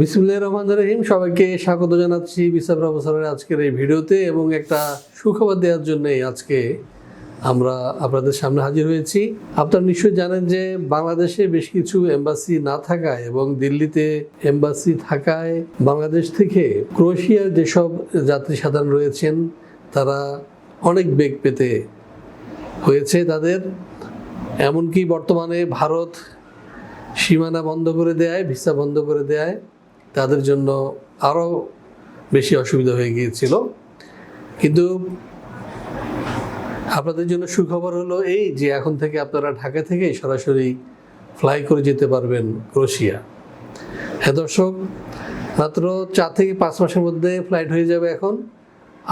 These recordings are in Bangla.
বিসমুল্লাহ রহমান রহিম। সবাইকে স্বাগত জানাচ্ছি বিসাব প্রফেসরের আজকের এই ভিডিওতে এবং একটা সুখবর দেওয়ার জন্যই আজকে আমরা আপনাদের সামনে হাজির হয়েছি। আপনারা নিশ্চয়ই জানেন যে বাংলাদেশে বেশ কিছু এম্বাসি না থাকায় এবং দিল্লিতে এম্বাসি থাকায় বাংলাদেশ থেকে ক্রোয়েশিয়ার যেসব যাত্রী সাধারণ রয়েছেন, তারা অনেক বেগ পেতে হয়েছে তাদের। এমনকি বর্তমানে ভারত সীমানা বন্ধ করে দেয় ভিসা বন্ধ করে দেয় তাদের জন্য আরও বেশি অসুবিধা হয়ে গিয়েছিল। কিন্তু আপনাদের জন্য সুখবর হলো এই যে এখন থেকে আপনারা ঢাকা থেকে সরাসরি ফ্লাই করে যেতে পারবেন ক্রোশিয়া। হ্যাঁ দর্শক, মাত্র চার থেকে পাঁচ মাসের মধ্যে ফ্লাইট হয়ে যাবে এখন।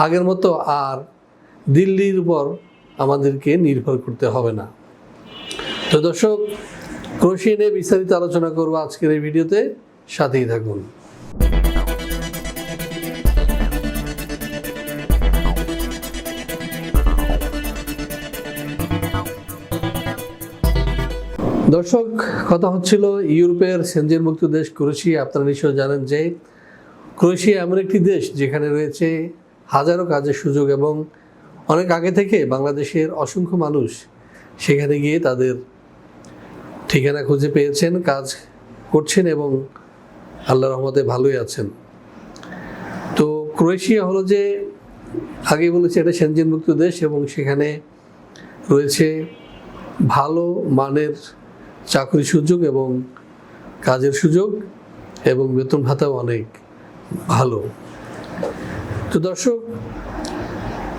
আগের মতো আর দিল্লির উপর আমাদেরকে নির্ভর করতে হবে না। তো দর্শক, ক্রোশিয়া নিয়ে বিস্তারিত আলোচনা করব আজকের এই ভিডিওতে। সাথেই থাকুন। দর্শক, কথা হচ্ছিল ইউরোপের সেনজেন মুক্ত দেশ ক্রোয়েশিয়া। আপনারা নিশ্চয় জানেন যে ক্রোয়েশিয়া এমন একটি দেশ যেখানে রয়েছে হাজারো কাজের সুযোগ এবং অনেক আগে থেকে বাংলাদেশের অসংখ্য মানুষ সেখানে গিয়ে তাদের ঠিকানা খুঁজে পেয়েছেন, কাজ করছেন এবং আল্লাহ রহমতে ভালোই আছেন। তো ক্রোয়েশিয়া হলো যে আগে বলেছি, এটা সেনজেন মুক্ত দেশ এবং সেখানে রয়েছে ভালো মানের চাকরি সুযোগ এবং কাজের সুযোগ এবং বেতন ভাতাও অনেক ভালো। তো দর্শক,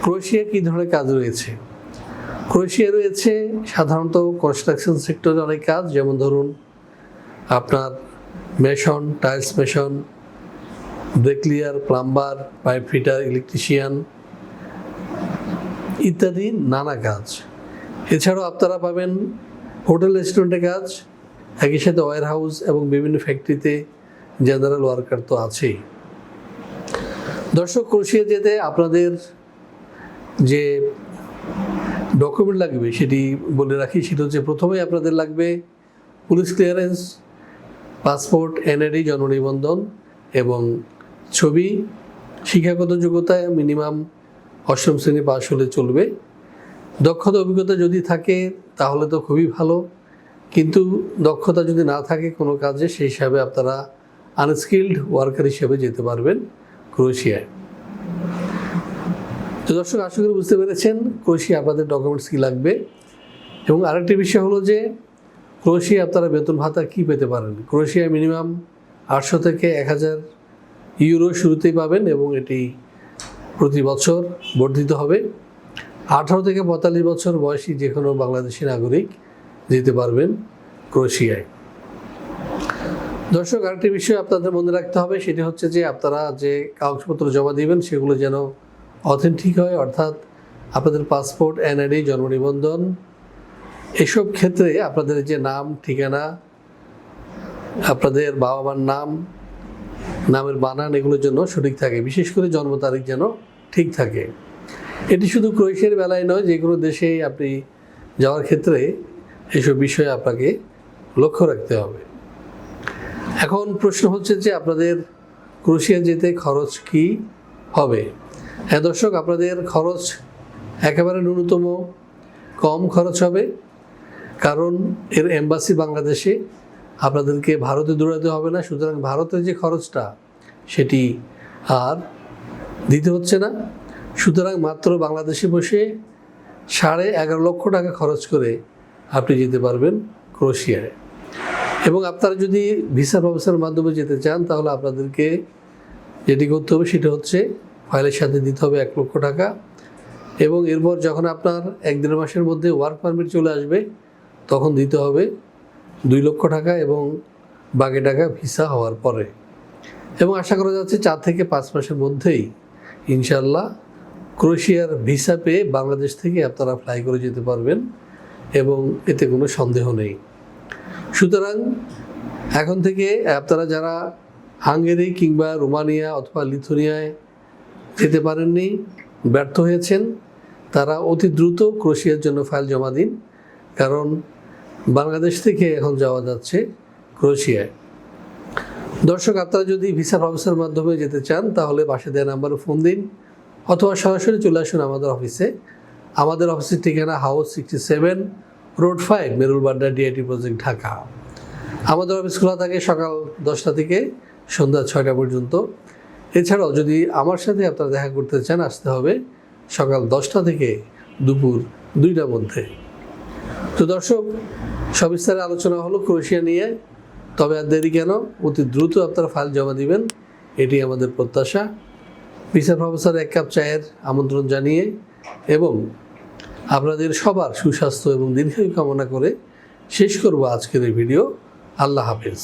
ক্রোয়েশিয়া কী ধরনের কাজ রয়েছে? ক্রোয়েশিয়া রয়েছে সাধারণত কনস্ট্রাকশন সেক্টরে অনেক কাজ, যেমন ধরুন আপনার mason tiles mason bricklayer plumber pipe fitter electrician ইত্যাদি নানা কাজ। এছাড়াও আপনারা পাবেন হোটেল রেস্টুরেন্টে কাজ, একই সাথে ওয়ার হাউস এবং বিভিন্ন ফ্যাক্টরিতে জেনারেল ওয়ার্কার তো আছেই। দর্শক, ক্রোশিয়া যেতে আপনাদের যে ডকুমেন্ট লাগবে সেটি বলে রাখি, সেটা হচ্ছে প্রথমেই আপনাদের লাগবে পুলিশ ক্লিয়ারেন্স পাসপোর্ট এনআইডি জন্ম নিবন্ধন এবং ছবি, শিক্ষাগত যোগ্যতা মিনিমাম অষ্টম শ্রেণি পাশ হলে চলবে। দক্ষতা, অভিজ্ঞতা যদি থাকে তাহলে তো খুবই ভালো। কিন্তু দক্ষতা যদি না থাকে কোনো কাজে, সেই হিসাবে আপনারা আনস্কিল্ড ওয়ার্কার হিসেবে যেতে পারবেন ক্রোয়েশিয়ায়। তো দর্শক, আশা করি বুঝতে পেরেছেন ক্রোয়েশিয়া আপনাদের ডকুমেন্টস কী লাগবে। এবং আরেকটি বিষয় হলো যে ক্রোয়েশিয়া আপনারা বেতন ভাতা কী পেতে পারেন? ক্রোয়েশিয়া মিনিমাম আটশো থেকে এক হাজার ইউরো শুরুতেই পাবেন এবং এটি প্রতি বছর বর্ধিত হবে। আঠারো থেকে পঁয়তাল্লিশ বছর বয়সী যে কোনো বাংলাদেশি নাগরিক যেতে পারবেন ক্রোয়েশিয়ায়। দর্শক, আরেকটি বিষয় আপনাদের মনে রাখতে হবে, সেটি হচ্ছে যে আপনারা যে কাগজপত্র জমা দিবেন, সেগুলো যেন অথেন্টিক হয়, অর্থাৎ আপনাদের পাসপোর্ট এনআইডি জন্ম নিবন্ধন, এসব ক্ষেত্রে আপনাদের যে নাম, ঠিকানা, আপনাদের বাবা মার নাম, নামের বানান এগুলোর জন্য সঠিক থাকে। বিশেষ করে জন্ম তারিখ যেন ঠিক থাকে। এটি শুধু ক্রোয়েশিয়ার বেলায় নয়, যে কোনো দেশেই আপনি যাওয়ার ক্ষেত্রে এসব বিষয়ে আপনাকে লক্ষ্য রাখতে হবে। এখন প্রশ্ন হচ্ছে যে আপনাদের ক্রোয়েশিয়া যেতে খরচ কি হবে? হ্যাঁ দর্শক, আপনাদের খরচ একেবারে ন্যূনতম কম খরচ হবে, কারণ এর এম্বাসি বাংলাদেশে আপনাদেরকে ভারতে দৌড়াতে হবে না। সুতরাং ভারতের যে খরচটা, সেটি আর দিতে হচ্ছে না। সুতরাং মাত্র বাংলাদেশে বসে সাড়ে এগারো লক্ষ টাকা খরচ করে আপনি যেতে পারবেন ক্রোয়েশিয়ায়। এবং আপনারা যদি ভিসা প্রফেসরের মাধ্যমে যেতে চান, তাহলে আপনাদেরকে যেটি করতে হবে, সেটা হচ্ছে ফাইলের সাথে দিতে হবে এক লক্ষ টাকা। এবং এরপর যখন আপনার এক দেড় মাসের মধ্যে ওয়ার্ক পারমিট চলে আসবে, তখন দিতে হবে দুই লক্ষ টাকা এবং বাকি টাকা ভিসা হওয়ার পরে। এবং আশা করা যাচ্ছে চার থেকে পাঁচ মাসের মধ্যেই ইনশাল্লাহ ক্রোয়েশিয়ার ভিসা পেয়ে বাংলাদেশ থেকে আপনারা ফ্লাই করে যেতে পারবেন এবং এতে কোনো সন্দেহ নেই। সুতরাং এখন থেকে আপনারা যারা হাঙ্গেরি কিংবা রোমানিয়া অথবা লিথুনিয়ায় যেতে পারেননি, ব্যর্থ হয়েছেন, তারা অতি দ্রুত ক্রোয়েশিয়ার জন্য ফাইল জমা দিন, কারণ বাংলাদেশ থেকে এখন যাওয়া যাচ্ছে ক্রোয়েশিয়ায়। দর্শক, আপনারা যদি ভিসা প্রফেসর মাধ্যমে যেতে চান, তাহলে বাসে দেওয়া নাম্বারে ফোন দিন। অথবা সরাসরি চলে আসুন আমাদের অফিসে। আমাদের অফিসের ঠিকানা house sixty seven road five Merul Badda DIT project Dhaka. আমাদের অফিস খোলা থাকে সকাল দশটা থেকে সন্ধ্যা ছয়টা পর্যন্ত। এছাড়াও যদি আমার সাথে আপনারা দেখা করতে চান, আসতে হবে সকাল দশটা থেকে দুপুর দুইটার মধ্যে। তো দর্শক, সবিস্তারে আলোচনা হলো ক্রোয়েশিয়া নিয়ে। তবে আর দেরি কেন? অতি দ্রুত আপনারা ফাইল জমা দিবেন। এটি আমাদের প্রত্যাশা। ভিসা প্রফেসর এক কাপ চায়ের আমন্ত্রণ জানিয়ে এবং আপনাদের সবার সুস্বাস্থ্য এবং দীর্ঘায়ু কামনা করে শেষ করব আজকের এই ভিডিও। আল্লাহ হাফেজ।